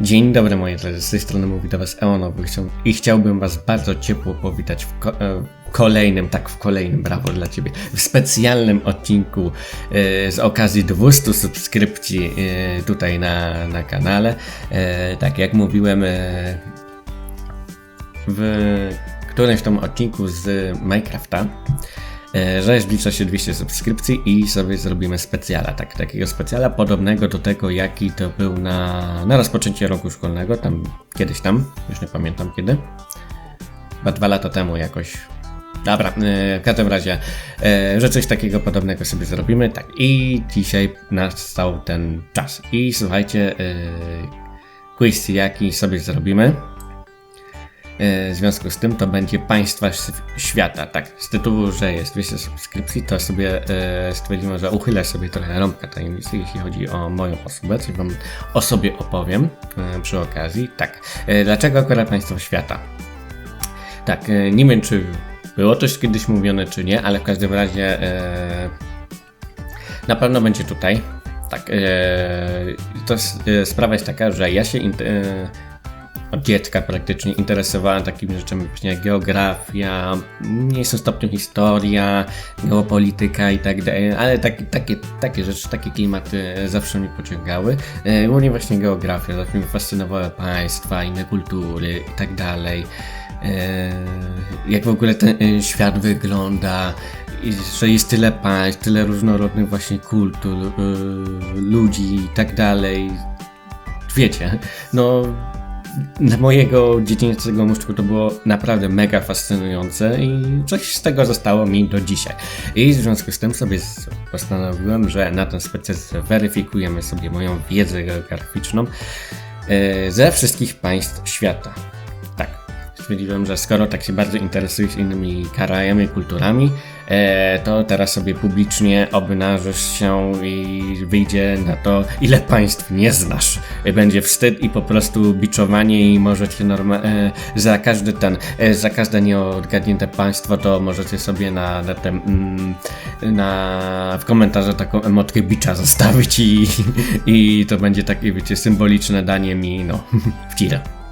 Dzień dobry moi drodzy, z tej strony mówi do was Eonowy i chciałbym was bardzo ciepło powitać w ko- e, kolejnym, tak w kolejnym, brawo dla ciebie, w specjalnym odcinku e, z okazji 200 subskrypcji e, tutaj na, na kanale. E, tak jak mówiłem e, w którymś tam odcinku z Minecrafta, że zbliża się 200 subskrypcji i sobie zrobimy specjala, tak, takiego specjala podobnego do tego, jaki to był na, na rozpoczęcie roku szkolnego, tam kiedyś tam, już nie pamiętam kiedy, chyba dwa lata temu jakoś. Dobra, e, w każdym razie, e, że coś takiego podobnego sobie zrobimy, tak, i dzisiaj nastał ten czas. I słuchajcie, e, quiz jaki sobie zrobimy. E, W związku z tym to będzie Państwa Świata. Tak, z tytułu, że jest 200 subskrypcji, to sobie e, stwierdziłem, że uchylę sobie trochę rąbka tajemnicy, jeśli chodzi o moją osobę, coś Wam o sobie opowiem e, przy okazji. Tak, dlaczego akurat Państwo Świata? Tak, nie wiem, czy było coś kiedyś mówione, czy nie, ale w każdym razie na pewno będzie tutaj. Tak, to sprawa jest taka, że ja się od dziecka praktycznie interesowałem takimi rzeczami właśnie jak geografia, mniejszym stopniu historia, geopolityka i tak dalej, ale takie, takie, takie rzeczy, takie klimaty zawsze mnie pociągały. E, Głównie właśnie geografia, zawsze mnie fascynowały państwa, inne kultury i tak dalej. E, Jak w ogóle ten e, świat wygląda, że jest tyle państw, tyle różnorodnych właśnie kultur, ludzi i tak dalej. Wiecie, no dla mojego dziecięcego mózgu to było naprawdę mega fascynujące i coś z tego zostało mi do dzisiaj. I w związku z tym sobie postanowiłem, że na ten specjal weryfikujemy sobie moją wiedzę geograficzną e, ze wszystkich państw świata. Stwierdziłem, że skoro tak się bardzo interesujesz innymi krajami, kulturami, e, to teraz sobie publicznie obnażysz się i wyjdzie na to, ile państw nie znasz. E, Będzie wstyd i po prostu biczowanie i możecie norma- e, za każdy ten, za każde nieodgadnięte państwo, to możecie sobie na, na mm, na, w komentarzu taką emotkę bicza zostawić i, i to będzie takie, wiecie, symboliczne danie mi, no, w tira.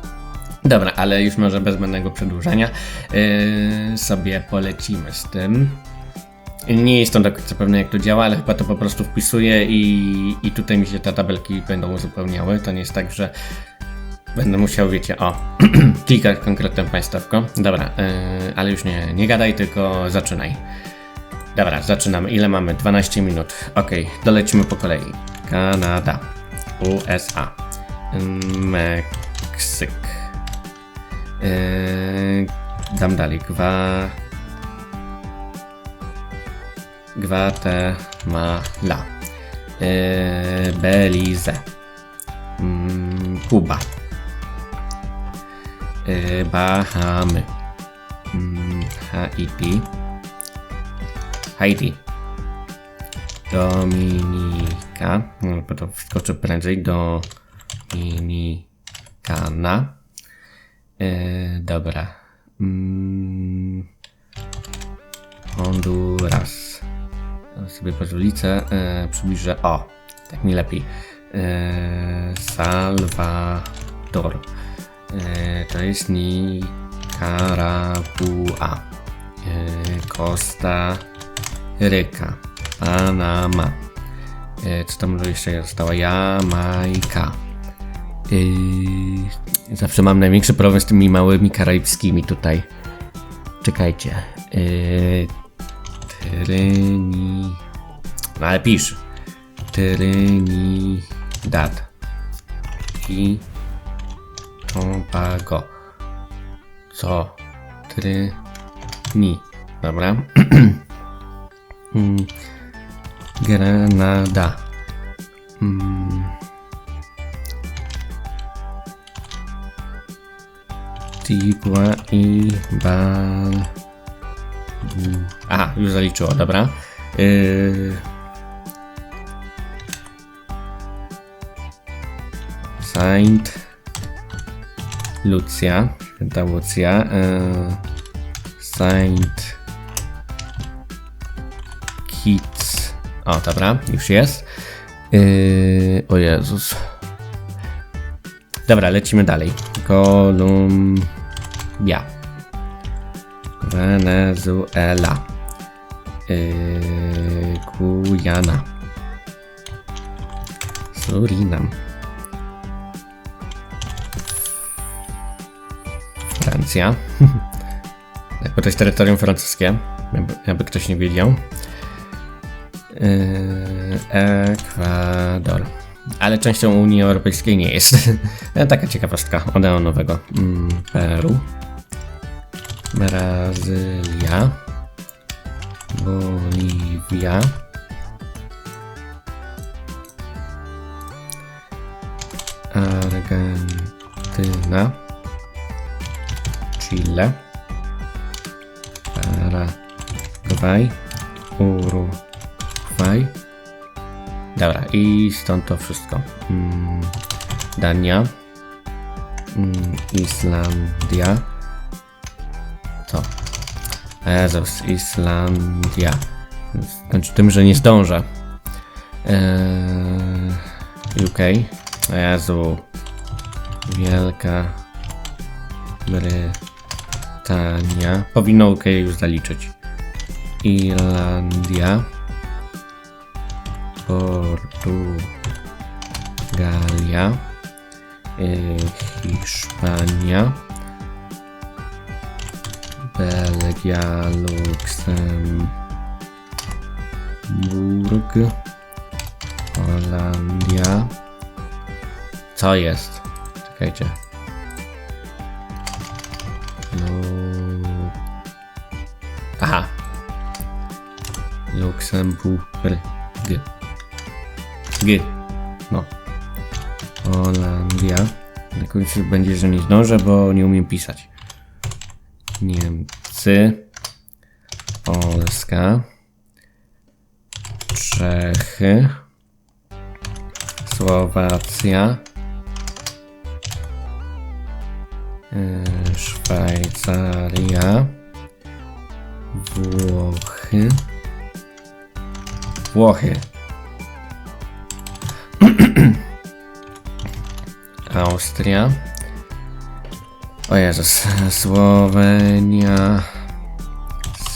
Dobra, ale już może bez zbędnego przedłużania yy, sobie polecimy z tym. Nie jestem końca pewny jak to działa, ale chyba to po prostu wpisuję i, i tutaj mi się te tabelki będą uzupełniały. To nie jest tak, że będę musiał, wiecie, o, klikać konkretne państewko. Dobra, yy, ale już nie, nie gadaj, tylko zaczynaj. Dobra, zaczynamy. Ile mamy? 12 minut. Ok, dolecimy po kolei. Kanada, USA, Meksyk. Yy, dam dalej. Gwa... Gwatemala. Yy, Belize. Mm, Kuba. Yy, Bahamy. Mm, Haiti. Haiti. Dominika. No, to wskoczę prędzej. Dominikana. E, dobra. Mm, Honduras. Sobie pozwolicie. E, przybliżę. O, tak mi lepiej. E, Salvador. E, to jest Nicaragua. E, Costa Ryka. Panama. E, co tam jeszcze została? Jamajka. Yy, zawsze mam największy problem z tymi małymi karaibskimi tutaj. Czekajcie. Yy. No ale pisz. Trinidad. I... Tobago. Co? Tryni. Dobra. Mm, Granada. Mm. Tigua i Bal... Aha, już zaliczyło, dobra. Yy... Saint Lucia, święta Lucja. Yy... Saint Kitts. O, dobra, już jest. Yy... O Jezus. Dobra, lecimy dalej. Kolumbia. Wenezuela. Yy, Gujana. Surinam. Francja. Bo to jest terytorium francuskie, jakby, jakby ktoś nie wiedział. Yy, Ekwador. Ale częścią Unii Europejskiej nie jest. Taka ciekawostka odeonowego. Mm, Peru. Brazylia. Boliwia. Argentyna. Chile. Paragwaj. Urugwaj. Dobra, i stąd to wszystko. Mm, Dania. Mm, Islandia. Co? Jezus, Islandia. Znaczy tym, że nie zdążę. Eee, UK. Jezu. Wielka Brytania. Powinno UK już zaliczyć. Irlandia. Portugalia. y, Hiszpania. Belgia, Luksemburg, Holandia. Co jest? Czekajcie. Aha. Luksemburg. G. No. Holandia. Na końcu będzie, że nie zdążę, bo nie umiem pisać. Niemcy, Polska, Czechy, Słowacja, yy, Szwajcaria, Włochy, Włochy, Austria. O Jezus, Słowenia,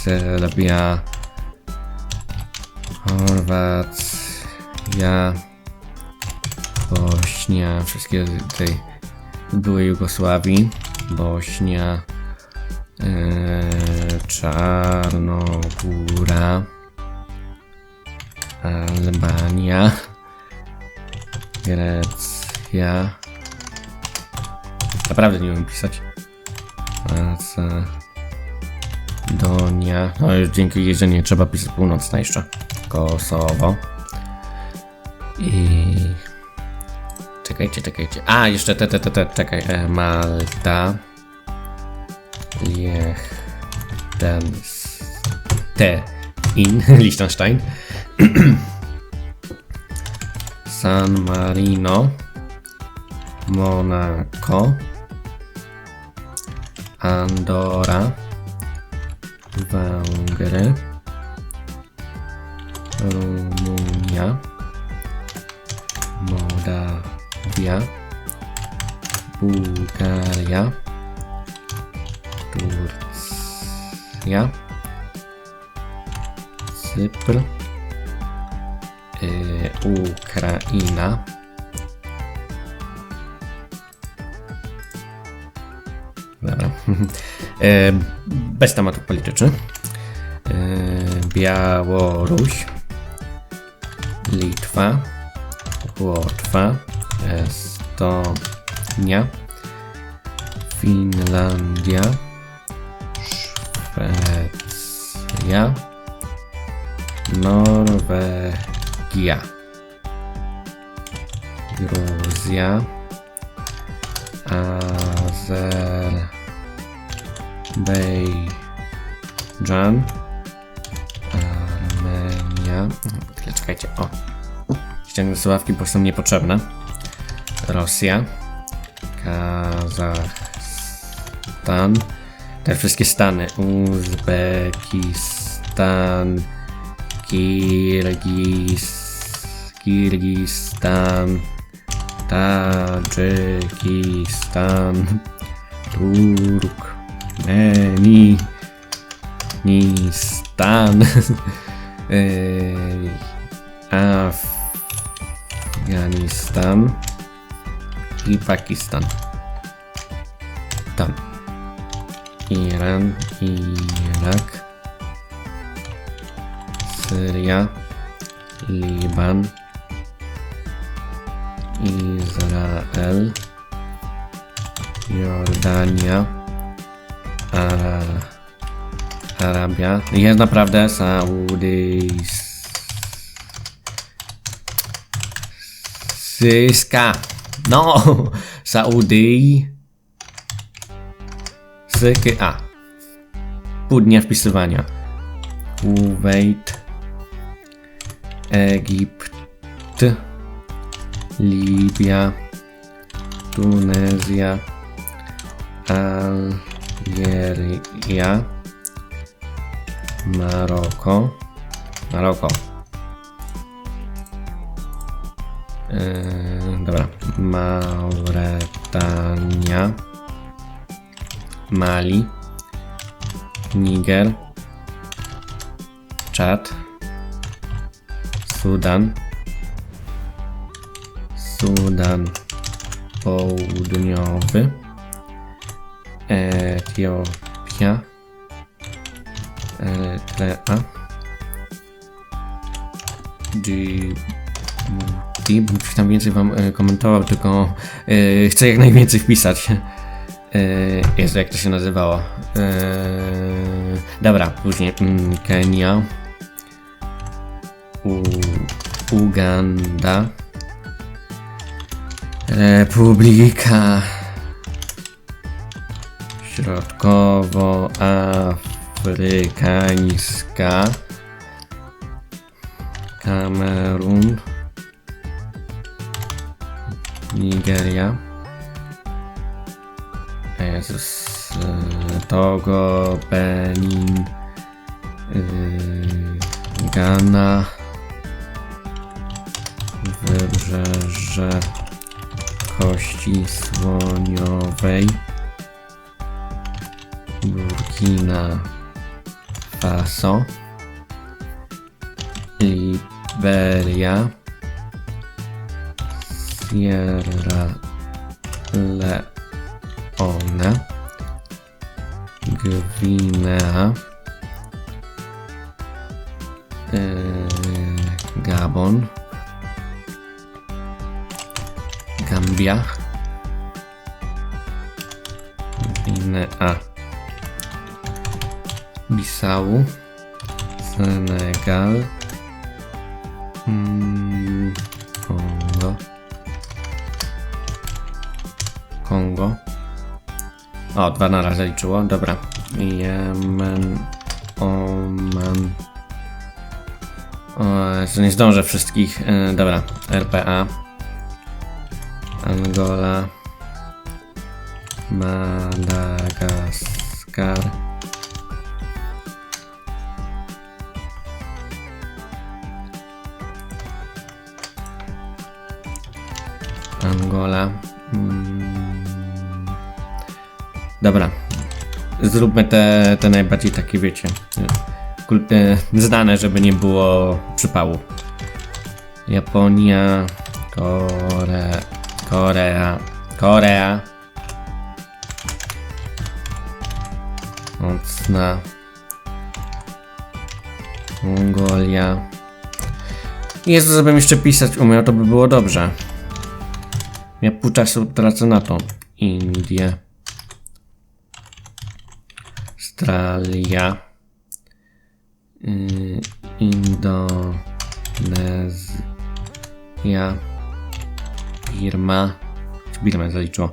Serbia, Chorwacja, Bośnia, wszystkie tej były Jugosławii, Bośnia, yy, Czarnogóra, Albania, Grecja, Naprawdę nie umiem pisać. Macedonia. No już dzięki jeździeniu nie trzeba pisać północna jeszcze. Kosowo. I... Czekajcie, czekajcie. A, jeszcze te, te, te, te, czekaj. E, Malta. Liech. Ten... Te. In. Liechtenstein. San Marino. Monaco. Andora, Węgry, Rumunia, Mołdawia, Bułgaria, Turcja, Cypr, yy, Ukraina, Bez tematów politycznych. E, Białoruś. Litwa. Łotwa. Estonia. Finlandia. Szwecja. Norwegia. Gruzja. Azerbejdżan, Armenia. Chwilę, czekajcie. O. Ściągnę słuchawki, bo są niepotrzebne. Rosja, Kazachstan. Te wszystkie stany. Uzbekistan, Kirgis, Kirgistan, Tadżykistan, Turkmenistan, Ej, Afganistan i Pakistan. Tam. Iran, Irak, Syria, Liban, Izrael, Jordania, Ara, Arabia. Jest naprawdę Saudyjska. No, Saudyj. Syky, a. Pół wpisywania. Kuwait, Egipt, Libia, Tunezja, Algieria, Maroko, Maroko. Yy, dobra, Mauretania, Mali, Niger, Czad, Sudan, Sudan Południowy, Etiopia, Erytrea, Djibouti, coś tam więcej wam e, komentował, tylko e, chcę jak najwięcej wpisać. E, Jezu, jak to się nazywało? Dobra, później mm, Kenia, U, Uganda, Republika Środkowoafrykańska, Kamerun, Nigeria. Jezus, y, Togo, Benin, y, Ghana, Wybrzeże Kości Słoniowej, Burkina Faso, Liberia, Sierra Leone, Gwinea, yy, Gabon, Gambia, Gwinea, Bissau, Senegal, mm, Kongo, Kongo. O, dwa na razie liczyło, dobra. Jemen, Oman. O, nie zdążę wszystkich. E, dobra, RPA. Angola. Madagaskar. Mm. Dobra. Zróbmy te, te najbardziej takie, wiecie, e, znane, żeby nie było przypału. Japonia, Kore, Korea, Korea. Mocna. Mongolia. Jezu, żebym jeszcze pisać umiał, to by było dobrze. Ja pół czasu tracę na to. Indie. Australia. Yy, Indonezja. Birma. Birma zaliczyło?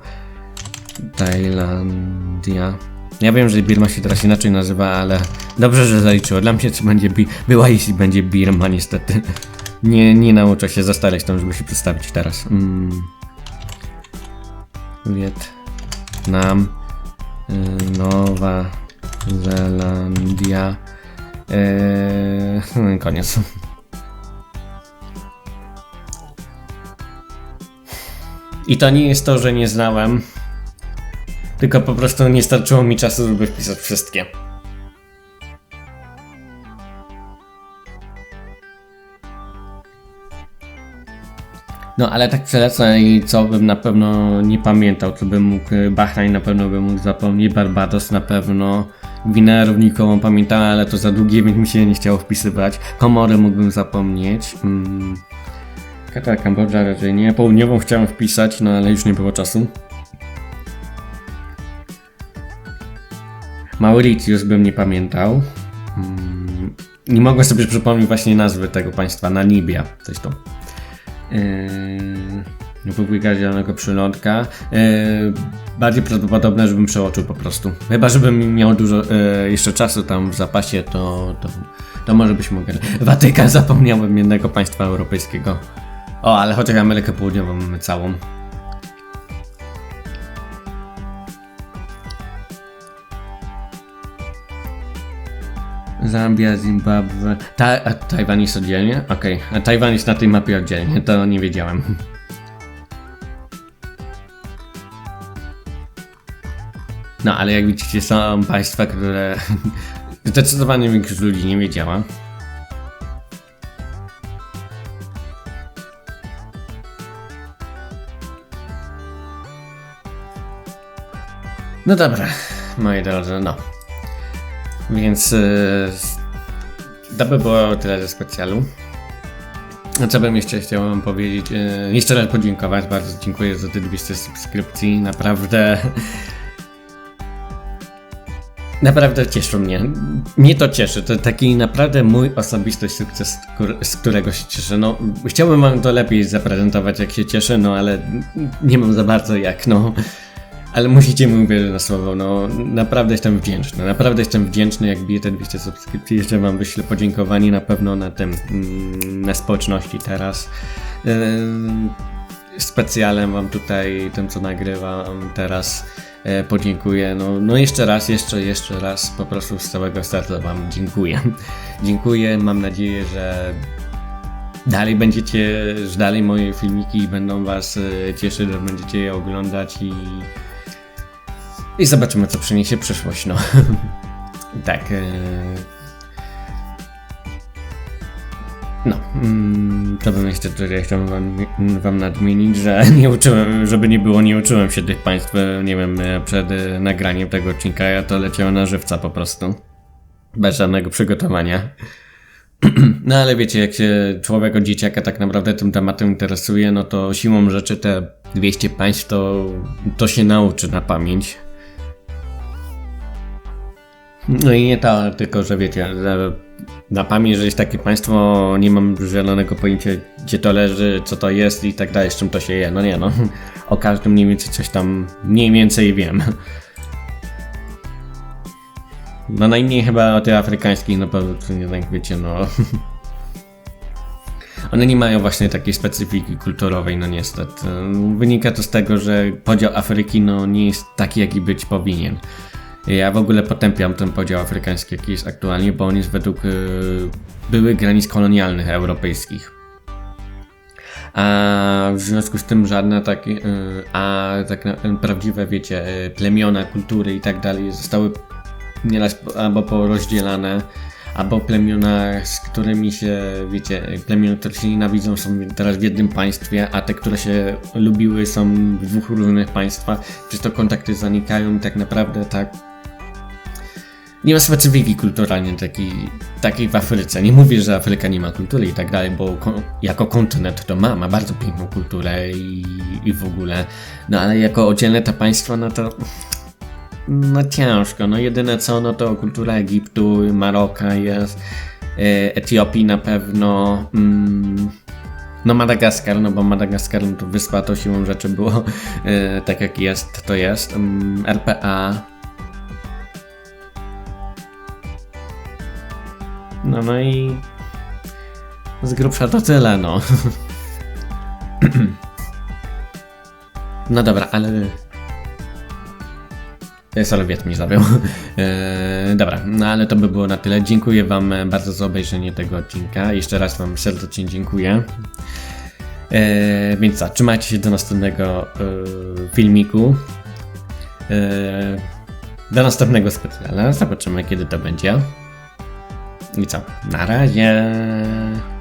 Tajlandia. Ja wiem, że Birma się teraz inaczej nazywa, ale dobrze, że zaliczyło. Dla mnie to będzie bi- była jeśli będzie Birma, niestety. Nie, nie nauczę się zastarać tam, żeby się przedstawić teraz. Mm. Wietnam, y, Nowa Zelandia. Eee, koniec. I to nie jest to, że nie znałem, tylko po prostu nie starczyło mi czasu, żeby wpisać wszystkie. No ale tak przelecę i co bym na pewno nie pamiętał, co bym mógł, Bahrain na pewno bym mógł zapomnieć, Barbados na pewno, Gwinea Równikową pamiętałem, ale to za długie, więc mi się nie chciało wpisywać, Komory mógłbym zapomnieć, mm. Katar, Kambodża raczej nie, Południową chciałem wpisać, no ale już nie było czasu. Mauritius bym nie pamiętał. Mm. Nie mogę sobie przypomnieć właśnie nazwy tego państwa, Namibia, coś to. Yy, Republika Zielonego Przylądka. Yy, bardziej prawdopodobne, żebym przeoczył po prostu. Chyba, żebym miał dużo yy, jeszcze czasu tam w zapasie, to, to, to może byś mógł. Watykan zapomniałem jednego państwa europejskiego. O, ale chociaż Amerykę Południową mamy całą. Zambia, Zimbabwe. Ta, a Tajwan jest oddzielnie? Okej, a Tajwan jest na tej mapie oddzielnie, to nie wiedziałem. No, ale jak widzicie, są państwa, które zdecydowanie większość ludzi nie wiedziała. No dobra, moi drodzy, no. Więc yy, to by było tyle ze specjalu. Co bym jeszcze chciał wam powiedzieć? Yy, jeszcze raz podziękować. Bardzo dziękuję za te 200 subskrypcji. Naprawdę. Naprawdę cieszą mnie. Mnie to cieszy. To taki naprawdę mój osobisty sukces, z którego się cieszę. No, chciałbym wam to lepiej zaprezentować, jak się cieszę, no ale nie mam za bardzo jak, no. Ale musicie mi uwierzyć na słowo, no naprawdę jestem wdzięczny, naprawdę jestem wdzięczny, jak bije te 200 subskrypcji, jeszcze wam wyślę podziękowanie na pewno na tym, mm, na społeczności teraz. Yy, Specjalem wam tutaj, tym co nagrywam teraz, e, podziękuję. No, no jeszcze raz, jeszcze, jeszcze raz, po prostu z całego serca wam dziękuję. dziękuję, mam nadzieję, że dalej będziecie, że dalej moje filmiki będą was e, cieszyć, że będziecie je oglądać i i zobaczymy, co przyniesie przyszłość, no. tak. e, No, mm, to bym jeszcze tutaj chciał wam, wam nadmienić, że nie uczyłem, żeby nie było, nie uczyłem się tych państw, e, nie wiem, e, przed nagraniem tego odcinka, ja to leciałem na żywca po prostu. Bez żadnego przygotowania. No ale wiecie, jak się człowiek od dzieciaka tak naprawdę tym tematem interesuje, no to siłą rzeczy te 200 państw to, to się nauczy na pamięć. No i nie to, tylko że wiecie, że na pamięć, że jest takie państwo, nie mam zielonego pojęcia, gdzie to leży, co to jest i tak dalej, z czym to się je. No nie no, o każdym mniej więcej coś tam mniej więcej wiem. No najmniej chyba o tych afrykańskich, no bo to nie tak wiecie, no. One nie mają właśnie takiej specyfiki kulturowej, no niestety. Wynika to z tego, że podział Afryki no nie jest taki, jaki być powinien. Ja w ogóle potępiam ten podział afrykański, jaki jest aktualnie, bo on jest według y, byłych granic kolonialnych europejskich. A w związku z tym żadne takie, a tak na, prawdziwe, wiecie, y, plemiona, kultury i tak dalej zostały nieraz albo porozdzielane, albo plemiona, z którymi się, wiecie, plemiona, które się nienawidzą są teraz w jednym państwie, a te, które się lubiły są w dwóch różnych państwach, przez to kontakty zanikają i tak naprawdę tak nie ma specyfiki kulturalnej takiej, takiej w Afryce. Nie mówię, że Afryka nie ma kultury i tak dalej, bo ko- jako kontynent to ma, ma bardzo piękną kulturę i, i w ogóle. No ale jako oddzielne te państwa, no to no ciężko. No jedyne co, no to kultura Egiptu, Maroka jest, e, Etiopii na pewno. Mm, no Madagaskar, no bo Madagaskar no to wyspa to siłą rzeczy było e, tak jak jest, to jest. Mm, RPA. No no i z grubsza to tyle, no. no dobra, ale Sowiet mi zabił. Eee, dobra, no ale to by było na tyle. Dziękuję Wam e, bardzo za obejrzenie tego odcinka. Jeszcze raz Wam serdecznie dziękuję. E, więc co, trzymajcie się do następnego e, filmiku. E, do następnego specjala. Zobaczymy kiedy to będzie. I co? Na razie.